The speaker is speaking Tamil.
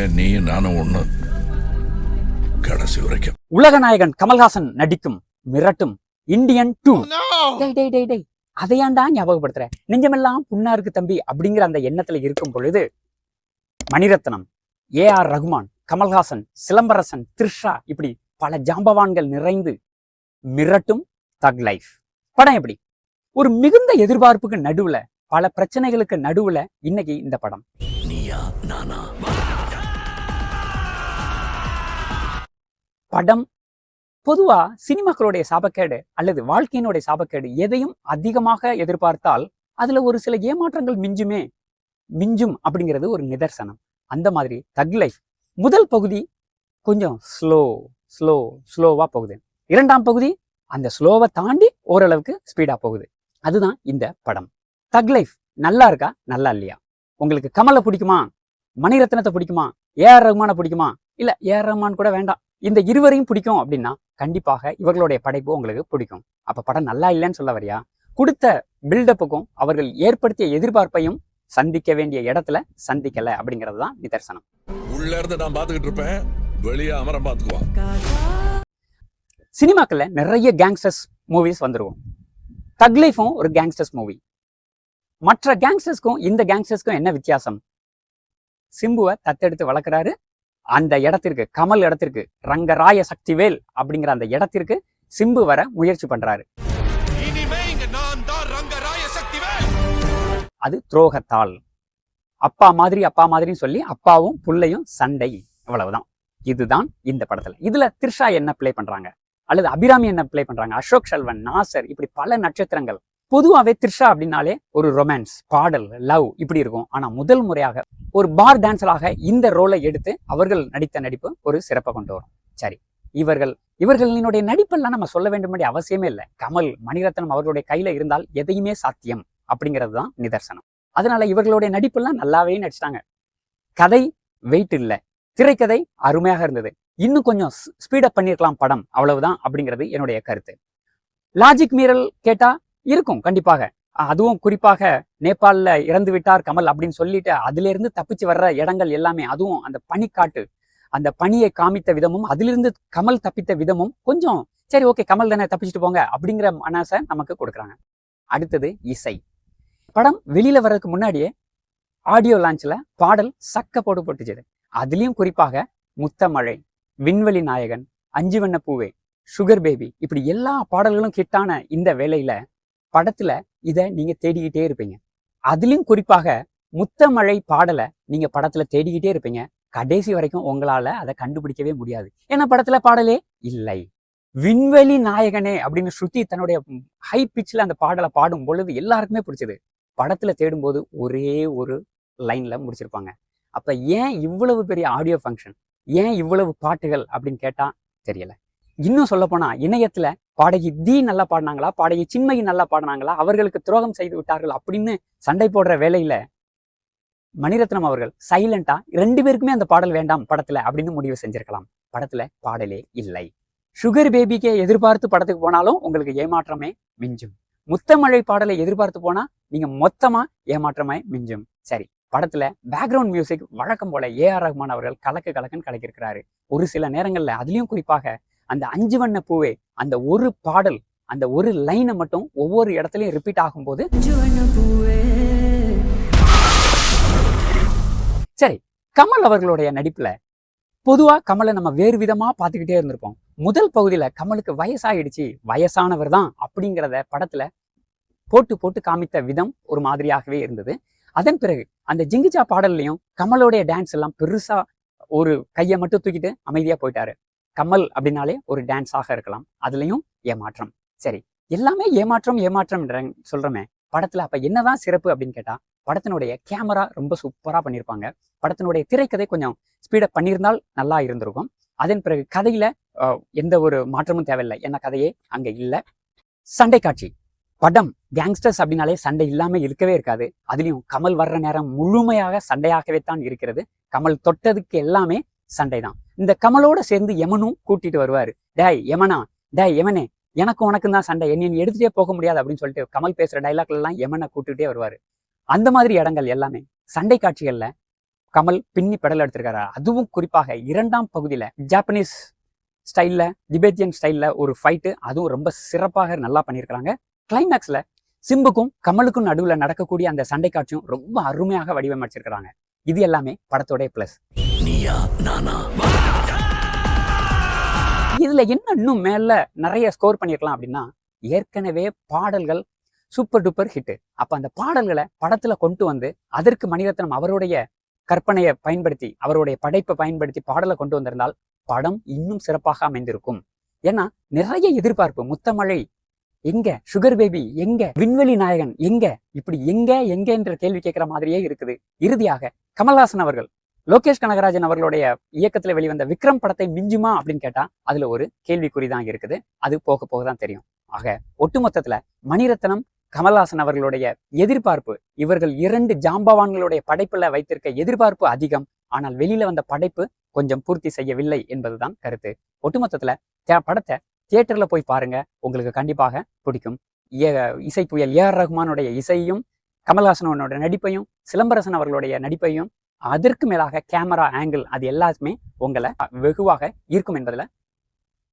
இனிமே நீ நானும் ஒண்ணு. கடைசி வரைக்கும். உலக நாயகன் கமல்ஹாசன் நடிக்கும் மிரட்டும் இந்தியன் டூ அதையாண்டா ஞாபகப்படுத்துற? நெஞ்சமெல்லாம் புண்ணா இருக்கு தம்பி அப்படிங்கிற அந்த எண்ணத்துல இருக்கும் பொழுது மணிரத்னம் ஏ ஆர் ரகுமான் கமல்ஹாசன் சிலம்பரசன் த்ரிஷா இப்படி பல ஜாம்பவான்கள் நிறைந்து மிரட்டும் தக் லைஃப் படம் எப்படி? ஒரு மிகுந்த எதிர்பார்ப்புக்கு நடுவுல பல பிரச்சனைகளுக்கு நடுவுல இன்னைக்கு இந்த படம். நீயா நானா? படம் பொதுவா சினிமாக்களுடைய சாபக்கேடு அல்லது வாழ்க்கையினுடைய சாபக்கேடு எதையும் அதிகமாக எதிர்பார்த்தால் அதுல ஒரு சில ஏமாற்றங்கள் மிஞ்சுமே மிஞ்சும் அப்படிங்கிறது ஒரு நிதர்சனம். அந்த மாதிரி தக் லைஃப் முதல் பகுதி கொஞ்சம் ஸ்லோ ஸ்லோ ஸ்லோவா போகுது. இரண்டாம் பகுதி அந்த ஸ்லோவை தாண்டி ஓரளவுக்கு ஸ்பீடா போகுது. அதுதான் இந்த படம். தக் லைஃப் நல்லா இருக்கா? நல்லா இல்லையா? உங்களுக்கு கமலை பிடிக்குமா? மணிரத்னத்தை பிடிக்குமா? ஏஆர் ரஹ்மானை பிடிக்குமா? இல்ல ஏஆர் ரஹ்மான் கூட வேண்டாம். இந்த இருவரையும் பிடிக்கும் அப்படின்னா கண்டிப்பாக இவர்களுடைய படைப்பு உங்களுக்கு பிடிக்கும். அப்ப படம் நல்லா இல்லைன்னு சொல்ல வரியா கொடுத்த பில்டப்புக்கும் அவர்கள் ஏற்படுத்திய எதிர்பார்ப்பையும் சந்திக்க வேண்டிய இடத்துல சந்திக்கல அப்படிங்கிறது தான் நிதர்சனம். உள்ள இருந்து நான் பாத்துக்கிட்டு இருப்பேன். வெளியே அமரம் பாத்துக்குவான் சினிமாக்கள்ல நிறைய கேங்ஸ்டர்ஸ் மூவிஸ் வந்துருவோம். தக் லைஃபும் ஒரு கேங்ஸ்டர்ஸ் மூவி மற்ற கேங்ஸ்டர்ஸ்க்கும் இந்த கேங்ஸ்டர்ஸ்க்கும் என்ன வித்தியாசம்? சிம்புவை தத்தெடுத்து வளர்க்குறாரு அந்த இடத்திற்கு கமல் இடத்திற்கு ரங்கராய சக்திவேல் அப்படிங்கிற அந்த இடத்திற்கு சிம்பு வர முயற்சி பண்றாரு. அது துரோகத்தால். அப்பா மாதிரி அப்பா மாதிரின்னு சொல்லி அப்பாவும் புள்ளையும் சண்டை. இவ்வளவுதான் இதுதான் இந்த படத்துல. இதுல த்ரிஷா என்ன ப்ளே பண்றாங்க? அல்லது அபிராமி என்ன ப்ளே பண்றாங்க? அசோக் செல்வன் நாசர் இப்படி பல நட்சத்திரங்கள். பொதுவாகவே த்ரிஷா அப்படின்னாலே ஒரு ரொமான்ஸ் பாடல் லவ் இப்படி இருக்கும். ஆனா முதல் முறையாக ஒரு பார் டான்ஸராக இந்த ரோலை எடுத்து அவர்கள் நடித்த நடிப்பு ஒரு சிறப்பை கொண்டு வரும். சரி இவர்கள் இவர்களினுடைய நடிப்பெல்லாம் நம்ம சொல்ல வேண்டும் வேண்டிய அவசியமே இல்லை. கமல் மணிரத்னம் அவர்களுடைய கையில இருந்தால் எதையுமே சாத்தியம் அப்படிங்கிறது தான் நிதர்சனம். அதனால இவர்களுடைய நடிப்பெல்லாம் நல்லாவே நடிச்சிட்டாங்க. கதை வெயிட் இல்லை. திரைக்கதை அருமையாக இருந்தது. இன்னும் கொஞ்சம் ஸ்பீடப் பண்ணியிருக்கலாம் படம் அவ்வளவுதான் அப்படிங்கிறது என்னுடைய கருத்து. லாஜிக் மீறல் கேட்டா இருக்கும் கண்டிப்பாக. அதுவும் குறிப்பாக நேபாளில் இறந்து விட்டார் கமல் அப்படின்னு சொல்லிட்டு அதிலிருந்து தப்பிச்சு வர்ற இடங்கள் எல்லாமே அதுவும் அந்த பனிக்காட்டு அந்த பணியை காமித்த விதமும் அதிலிருந்து கமல் தப்பித்த விதமும் கொஞ்சம் சரி ஓகே கமல் தானே தப்பிச்சுட்டு போங்க அப்படிங்கிற மனசை நமக்கு கொடுக்குறாங்க. அடுத்தது இசை. படம் வெளியில வர்றதுக்கு முன்னாடியே ஆடியோ லான்ச்ல பாடல் சக்க போட்டு போட்டுச்சு அதுலயும் குறிப்பாக முத்தமழை விண்வெளி நாயகன் அஞ்சு வண்ண பூவே சுகர் பேபி இப்படி எல்லா பாடல்களும் ஹிட்டான இந்த வேலையில படத்துல இதை நீங்க தேடிக்கிட்டே இருப்பீங்க. அதுலயும் குறிப்பாக முத்தமழை பாடலை நீங்க படத்துல தேடிக்கிட்டே இருப்பீங்க. கடைசி வரைக்கும் உங்களால அதை கண்டுபிடிக்கவே முடியாது. ஏன்னா படத்துல பாடலே இல்லை. விண்வெளி நாயகனே அப்படின்னு ஸ்ருதி தன்னுடைய ஹை பிச்சில் அந்த பாடலை பாடும் பொழுது எல்லாருக்குமே பிடிச்சது. படத்துல தேடும்போது ஒரே ஒரு லைன்ல முடிச்சிருப்பாங்க. அப்ப ஏன் இவ்வளவு பெரிய ஆடியோ ஃபங்க்ஷன் ஏன் இவ்வளவு பாட்டுகள் அப்படின்னு கேட்டால் தெரியல. இன்னும் சொல்ல போனா இணையத்துல பாடகி தி நல்லா பாடினாங்களா பாடகி சின்மகி நல்லா பாடினாங்களா அவர்களுக்கு துரோகம் செய்து விட்டார்கள் அப்படின்னு சண்டை போடுற வேலையில மணிரத்னம் அவர்கள் சைலண்டா ரெண்டு பேருக்குமே அந்த பாடல் வேண்டாம் படத்துல அப்படின்னு முடிவு செஞ்சிருக்கலாம். படத்துல பாடலே இல்லை. சுகர் பேபிக்கே எதிர்பார்த்து படத்துக்கு போனாலும் உங்களுக்கு ஏமாற்றமே மிஞ்சும். முத்தமழை பாடலை எதிர்பார்த்து போனா நீங்க மொத்தமா ஏமாற்றமாய் மிஞ்சும். சரி படத்துல பேக்ரவுண்ட் மியூசிக் வழக்கம் போல ஏ ஆர் ரஹ்மான் அவர்கள் கலக்கு கலக்குன்னு கலக்கியிருக்கிறாரு. ஒரு சில நேரங்கள்ல அதுலயும் குறிப்பாக அந்த அஞ்சு வண்ண பூவே அந்த ஒரு பாடல் அந்த ஒரு லைனை மட்டும் ஒவ்வொரு இடத்துலயும் ரிப்பீட் ஆகும்போது சரி கமல் அவர்களுடைய நடிப்புல பொதுவா கமலை நம்ம வேறு விதமா பார்த்துக்கிட்டே இருந்திருப்போம். முதல் பகுதியில கமலுக்கு வயசாயிடுச்சு வயசானவர் தான் அப்படிங்கிறத படத்துல போட்டு போட்டு காமித்த விதம் ஒரு மாதிரியாகவே இருந்தது. அதன் பிறகு அந்த ஜிங்கிச்சா பாடல்லையும் கமலோடைய டான்ஸ் எல்லாம் பெருசா ஒரு கையை மட்டும் தூக்கிட்டு அமைதியா போயிட்டாரு. கமல் அப்படின்னாலே ஒரு டான்ஸாக இருக்கலாம். அதுலயும் ஏமாற்றம். சரி எல்லாமே ஏமாற்றம் ஏமாற்றம் சொல்றோமே. படத்துல அப்ப என்னதான் சிறப்பு அப்படின்னு கேட்டா படத்தினுடைய கேமரா ரொம்ப சூப்பரா பண்ணியிருப்பாங்க படத்தினுடைய திரைக்கதை கொஞ்சம் ஸ்பீடப் பண்ணியிருந்தால் நல்லா இருந்திருக்கும். அதன் பிறகு கதையில எந்த ஒரு மாற்றமும் தேவையில்லை. என்ன கதையே அங்க இல்ல. சண்டை காட்சி. படம் கேங்ஸ்டர்ஸ் அப்படின்னாலே சண்டை இல்லாம இருக்கவே இருக்காது. அதுலயும் கமல் வர்ற நேரம் முழுமையாக சண்டையாகவே தான் இருக்கிறது. கமல் தொட்டதுக்கு எல்லாமே சண்டை தான் இந்த கமலோட சேர்ந்து யமனும் கூட்டிட்டு வருவாரு. டேய் யமனா? டேய் யமனே எனக்கும் உனக்கும் தான் சண்டை. என்ன எடுத்துட்டே போக முடியாது அப்படின்னு சொல்லிட்டு கமல் பேசுற டைலாக்ல எல்லாம் யமனை கூட்டிட்டே வருவாரு. அந்த மாதிரி இடங்கள் எல்லாமே சண்டை காட்சிகள்ல கமல் பின்னி பெடல் எடுத்திருக்காரு? அதுவும் குறிப்பாக இரண்டாம் பகுதியில ஜாப்பனீஸ் ஸ்டைல்ல திபேத்தியன் ஸ்டைல்ல ஒரு ஃபைட்டு அதுவும் ரொம்ப சிறப்பாக நல்லா பண்ணியிருக்கிறாங்க. கிளைமேக்ஸ்ல சிம்புக்கும் கமலுக்கும் நடுவுல நடக்கக்கூடிய அந்த சண்டை காட்சியும் ரொம்ப அருமையாக வடிவமைச்சிருக்கிறாங்க. இது எல்லாமே படத்தோட பிளஸ் நீயா நானா? இதுல என்ன இன்னும் மேல நிறைய ஸ்கோர் பண்ணிருக்கலாம் அப்படின்னா ஏற்கனவே பாடல்கள் சூப்பர் டூப்பர் ஹிட் அப்ப அந்த பாடல்களை படத்துல கொண்டு வந்து அதற்கு மணிரத்னம் அவருடைய கற்பனையை பயன்படுத்தி அவருடைய படைப்பை பயன்படுத்தி பாடலை கொண்டு வந்திருந்தால் படம் இன்னும் சிறப்பாக அமைந்திருக்கும். ஏன்னா நிறைய எதிர்பார்ப்பு. முத்தமழை எங்க? சுகர் பேபி எங்க? விண்வெளி நாயகன் எங்க? இப்படி எங்க எங்க என்ற கேள்வி கேட்கிற மாதிரியே இருக்குது. இறுதியாக கமல்ஹாசன் அவர்கள் லோகேஷ் கனகராஜன் அவர்களுடைய இயக்கத்துல வெளிவந்த விக்ரம் படத்தை மிஞ்சுமா அப்படின்னு கேட்டா அதுல ஒரு கேள்விக்குறி தான் இருக்குது. அது போக போக தான் தெரியும். ஆக ஒட்டுமொத்தத்துல மணிரத்னம் கமல்ஹாசன் அவர்களுடைய எதிர்பார்ப்பு இவர்கள் இரண்டு ஜாம்பவான்களுடைய படைப்புல வைத்திருக்க எதிர்பார்ப்பு அதிகம். ஆனால் வெளியில வந்த படைப்பு கொஞ்சம் பூர்த்தி செய்யவில்லை என்பதுதான் கருத்து. ஒட்டுமொத்தத்துல படத்தை தியேட்டர்ல போய் பாருங்க. உங்களுக்கு கண்டிப்பாக பிடிக்கும். ஏ- இசை புயல் ஏ ஆர் ரஹ்மானுடைய இசையும் கமல்ஹாசனோட நடிப்பையும் சிலம்பரசன் அவர்களுடைய நடிப்பையும் அதற்கு மேலாக கேமரா ஆங்கிள் அது எல்லாருமே உங்களை வெகுவாக ஈர்க்கும் என்பதுல